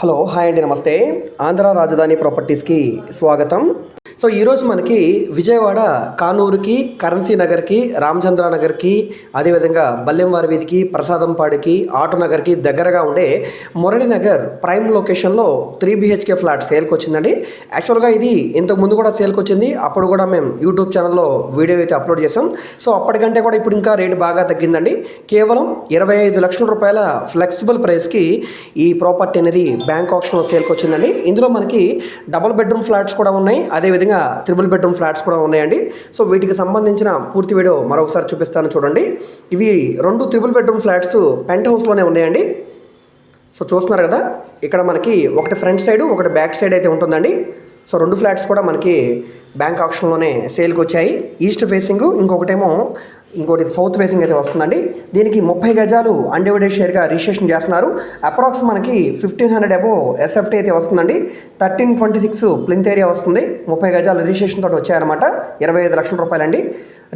Hello hi అండి నమస్తే. ఆంధ్ర రాజధాని ప్రాపర్టీస్కి స్వాగతం. సో ఈరోజు మనకి విజయవాడ కానూరుకి కరెన్సీ నగర్కి రామచంద్ర నగర్కి అదేవిధంగా బల్లెంవారి వీధికి ప్రసాదంపాడికి ఆటో నగర్కి దగ్గరగా ఉండే మురళి నగర్ ప్రైమ్ లొకేషన్లో త్రీ బిహెచ్కే ఫ్లాట్ సేల్కి వచ్చిందండి యాక్చువల్గా ఇది ఇంతకుముందు కూడా సేల్కి వచ్చింది అప్పుడు కూడా మేము యూట్యూబ్ ఛానల్లో వీడియో అయితే అప్లోడ్ చేసాం సో అప్పటికంటే కూడా ఇప్పుడు ఇంకా రేటు బాగా తగ్గిందండి. కేవలం ఇరవై ఐదు లక్షల రూపాయల ఫ్లెక్సిబుల్ ప్రైస్కి ఈ ప్రాపర్టీ అనేది బ్యాంక్ ఆప్షన్లో సేల్కి వచ్చిందండి. ఇందులో మనకి డబుల్ బెడ్రూమ్ ఫ్లాట్స్ కూడా ఉన్నాయి. అదేవిధంగా త్రిబుల్ బెడ్రూమ్ ఫ్లాట్స్ కూడా ఉన్నాయండి. సో వీటికి సంబంధించిన పూర్తి వీడియో మరొకసారి చూపిస్తాను చూడండి. ఇవి రెండు త్రిబుల్ బెడ్రూమ్ ఫ్లాట్స్ పెంట్ హౌస్లోనే ఉన్నాయండి. సో చూస్తున్నారు కదా ఇక్కడ మనకి ఒకటి ఫ్రంట్ సైడ్ ఒకటి బ్యాక్ సైడ్ అయితే ఉంటుందండి. సో రెండు ఫ్లాట్స్ కూడా మనకి బ్యాంక్ ఆప్షన్లోనే సేల్కి వచ్చాయి ఈస్ట్ ఫేసింగ్ ఇంకొకటేమో ఇంకోటి సౌత్ ఫేసింగ్ అయితే వస్తుందండి. దీనికి ముప్పై గజాలు అన్డివైడెడ్ షేర్గా రిజిస్ట్రేషన్ చేస్తున్నారు. అప్రాక్స్ మనకి ఫిఫ్టీన్ హండ్రెడ్ అబో ఎస్ఎఫ్టీ అయితే వస్తుందండి. Thirteen twenty six plinth area వస్తుంది. ముప్పై గజాలు రిజిస్ట్రేషన్ తోటి వచ్చాయన్నమాట. ఇరవై ఐదు లక్షల రూపాయలండి.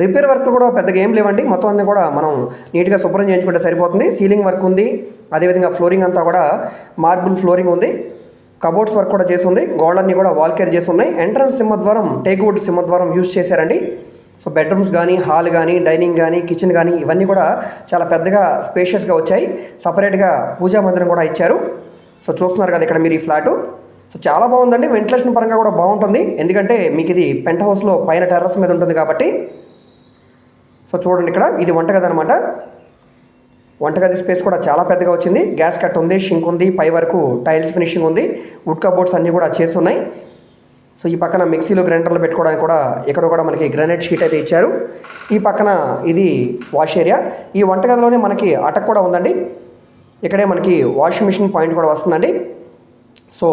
రిపేర్ వర్క్ కూడా పెద్దగా ఏం లేవండి. మొత్తం అన్ని కూడా మనం నీట్గా శుభ్రం చేయించుకుంటే సరిపోతుంది. సీలింగ్ వర్క్ ఉంది. అదేవిధంగా ఫ్లోరింగ్ అంతా కూడా మార్బుల్ ఫ్లోరింగ్ ఉంది. కబోర్డ్స్ వర్క్ కూడా చేసి ఉంది గోడలన్నీ కూడా వాల్ కేర్ చేసి ఉన్నాయి ఎంట్రన్స్ సింహద్వారం టేక్వుడ్ సింహద్వారం యూజ్ చేశారండి. సో బెడ్రూమ్స్ కానీ హాల్ కానీ డైనింగ్ కానీ కిచెన్ కానీ ఇవన్నీ కూడా చాలా పెద్దగా స్పేషియస్గా వచ్చాయి. సపరేట్గా పూజా మందిరం కూడా ఇచ్చారు. సో చూస్తున్నారు కదా ఇక్కడ మీరు ఈ ఫ్లాటు సో చాలా బాగుందండి. వెంటిలేషన్ పరంగా కూడా బాగుంటుంది. ఎందుకంటే మీకు ఇది పెంట్ హౌస్లో పైన టెర్రస్ మీద ఉంటుంది కాబట్టి. సో చూడండి ఇక్కడ. ఇది వంటగది అనమాట వంటగది స్పేస్ కూడా చాలా పెద్దగా వచ్చింది. గ్యాస్ కట్ ఉంది షింక్ ఉంది పై వరకు టైల్స్ ఫినిషింగ్ ఉంది వుడ్ కబోర్డ్స్ అన్నీ కూడా చేసి ఉన్నాయి సో ఈ పక్కన మిక్సీలో గ్రైండర్లు పెట్టుకోవడానికి కూడా ఇక్కడ కూడా మనకి గ్రానైట్ షీట్ అయితే ఇచ్చారు. ఈ పక్కన ఇది వాష్ ఏరియా. ఈ వంటగదిలోనే మనకి అటక్ కూడా ఉందండి. ఇక్కడే మనకి వాషింగ్ మిషన్ పాయింట్ కూడా వస్తుందండి. సో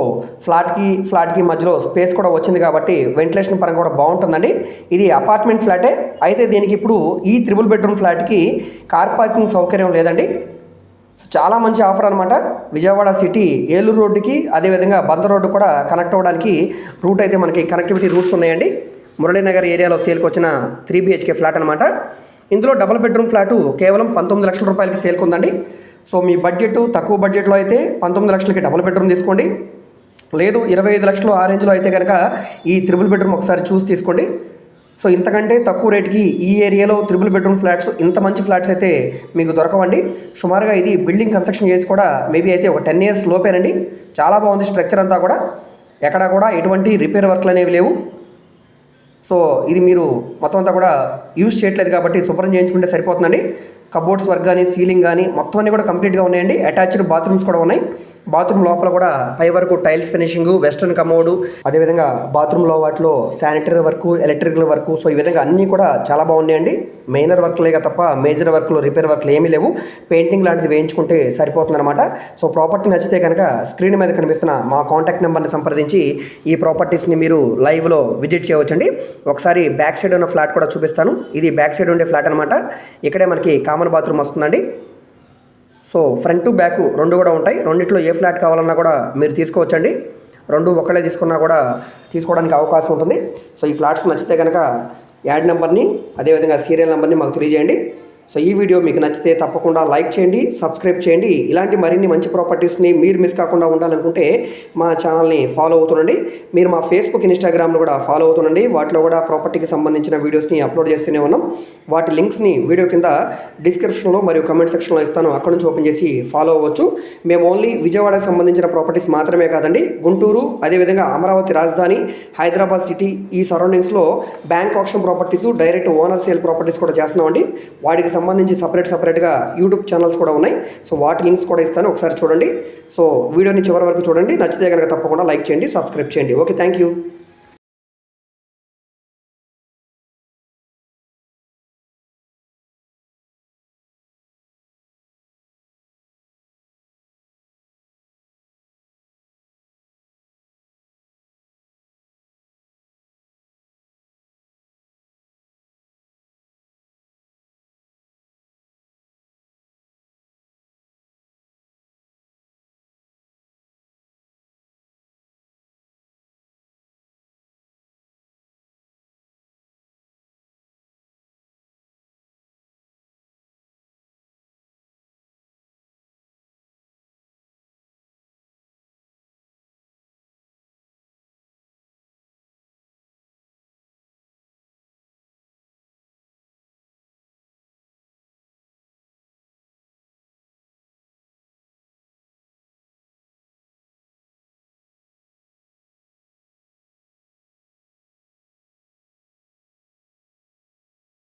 ఫ్లాట్కి ఫ్లాట్కి మధ్యలో స్పేస్ కూడా వచ్చింది కాబట్టి వెంటిలేషన్ పరంగా కూడా బాగుంటుందండి. ఇది అపార్ట్మెంట్ ఫ్లాటే. అయితే దీనికి ఇప్పుడు ఈ త్రిబుల్ బెడ్రూమ్ ఫ్లాట్కి కార్ పార్కింగ్ సౌకర్యం లేదండి. సో చాలా మంచి ఆఫర్ అనమాట విజయవాడ సిటీ ఏలూరు రోడ్డుకి అదేవిధంగా బంద రోడ్డు కూడా కనెక్ట్ అవ్వడానికి రూట్ అయితే మనకి కనెక్టివిటీ రూట్స్ ఉన్నాయండి. మురళీనగర్ ఏరియాలో సేల్కి వచ్చిన త్రీ బిహెచ్కే ఫ్లాట్ అనమాట ఇందులో డబుల్ బెడ్రూమ్ ఫ్లాటు కేవలం పంతొమ్మిది లక్షల రూపాయలకి సేల్కి ఉందండి. సో మీ బడ్జెట్ తక్కువ బడ్జెట్లో అయితే పంతొమ్మిది లక్షలకి డబుల్ బెడ్రూమ్ తీసుకోండి. లేదు ఇరవై ఐదు లక్షలు ఆ రేంజ్లో అయితే కనుక ఈ త్రిబుల్ బెడ్రూమ్ ఒకసారి చూసి తీసుకోండి. సో ఇంతకంటే తక్కువ రేట్కి ఈ ఏరియాలో త్రిబుల్ బెడ్రూమ్ ఫ్లాట్స్ ఇంత మంచి ఫ్లాట్స్ అయితే మీకు దొరకవండి. సుమారుగా ఇది బిల్డింగ్ కన్స్ట్రక్షన్ చేసి కూడా మేబీ అయితే ఒక టెన్ ఇయర్స్ లోపేనండి. చాలా బాగుంది స్ట్రక్చర్ అంతా కూడా. ఎక్కడా కూడా ఎటువంటి రిపేర్ వర్క్లు అనేవి లేవు. సో ఇది మీరు మొత్తం అంతా కూడా యూజ్ చేయట్లేదు కాబట్టి శుభ్రం చేయించుకుంటే సరిపోతుందండి. కబోర్డ్స్ వర్క్ కానీ సీలింగ్ కానీ మొత్తం అన్ని కూడా కంప్లీట్గా ఉన్నాయండి. అటాచ్డ్ బాత్రూమ్స్ కూడా ఉన్నాయి. బాత్రూమ్ లోపల కూడా పై వరకు టైల్స్ ఫినిషింగ్ వెస్ట్రన్ కమోడు అదేవిధంగా బాత్రూంలో వాటిలో sanitary work electrical work so ఈ విధంగా అన్నీ కూడా చాలా బాగున్నాయండి. మైనర్ వర్క్లేగా తప్ప మేజర్ వర్క్లు రిపేర్ వర్క్లు ఏమీ లేవు. పెయింటింగ్ లాంటిది వేయించుకుంటే సరిపోతుందన్నమాట. సో ప్రాపర్టీ నచ్చితే కనుక స్క్రీన్ మీద కనిపిస్తున్న మా కాంటాక్ట్ నెంబర్ని సంప్రదించి ఈ ప్రాపర్టీస్ని మీరు లైవ్లో విజిట్ చేయవచ్చండి. ఒకసారి బ్యాక్ సైడ్ ఉన్న ఫ్లాట్ కూడా చూపిస్తాను. ఇది బ్యాక్ సైడ్ ఉండే ఫ్లాట్ అనమాట ఇక్కడే మనకి కామన్ బాత్రూమ్ వస్తుందండి. సో ఫ్రంట్ బ్యాక్ రెండు కూడా ఉంటాయి. రెండిట్లో ఏ ఫ్లాట్ కావాలన్నా కూడా మీరు తీసుకోవచ్చండి. రెండు ఒకళ్ళే తీసుకున్నా కూడా తీసుకోవడానికి అవకాశం ఉంటుంది. సో ఈ ఫ్లాట్స్ నచ్చితే కనుక యాడ్ నెంబర్ని అదేవిధంగా సీరియల్ నెంబర్ని మాకు తెలియజేయండి. సో ఈ వీడియో మీకు నచ్చితే తప్పకుండా లైక్ చేయండి సబ్స్క్రైబ్ చేయండి. ఇలాంటి మరిన్ని మంచి ప్రాపర్టీస్ని మీరు మిస్ కాకుండా ఉండాలనుకుంటే మా ఛానల్ని ఫాలో అవుతుండండి. మీరు మా ఫేస్బుక్ ఇన్స్టాగ్రామ్ను కూడా ఫాలో అవుతుండండి. వాటిలో కూడా ప్రాపర్టీకి సంబంధించిన వీడియోస్ని అప్లోడ్ చేస్తూనే ఉన్నాం. వాటి లింక్స్ని వీడియో కింద డిస్క్రిప్షన్లో మరియు కమెంట్ సెక్షన్లో ఇస్తాను. అక్కడ నుంచి ఓపెన్ చేసి ఫాలో అవ్వచ్చు. మేము ఓన్లీ విజయవాడకు సంబంధించిన ప్రాపర్టీస్ మాత్రమే కాదండి గుంటూరు అదేవిధంగా అమరావతి రాజధాని హైదరాబాద్ సిటీ ఈ సరౌండింగ్స్లో bank option properties direct owner sale properties కూడా చేస్తున్నామండి. వాటికి సంబంధించి సపరేట్ సపరేట్గా యూట్యూబ్ ఛానల్స్ కూడా ఉన్నాయి. సో వాటి లింక్స్ కూడా ఇస్తాను. ఒకసారి చూడండి. సో వీడియోని చివరి వరకు చూడండి. నచ్చితే కనుక తప్పకుండా లైక్ చేయండి సబ్స్క్రైబ్ చేయండి. Okay thank you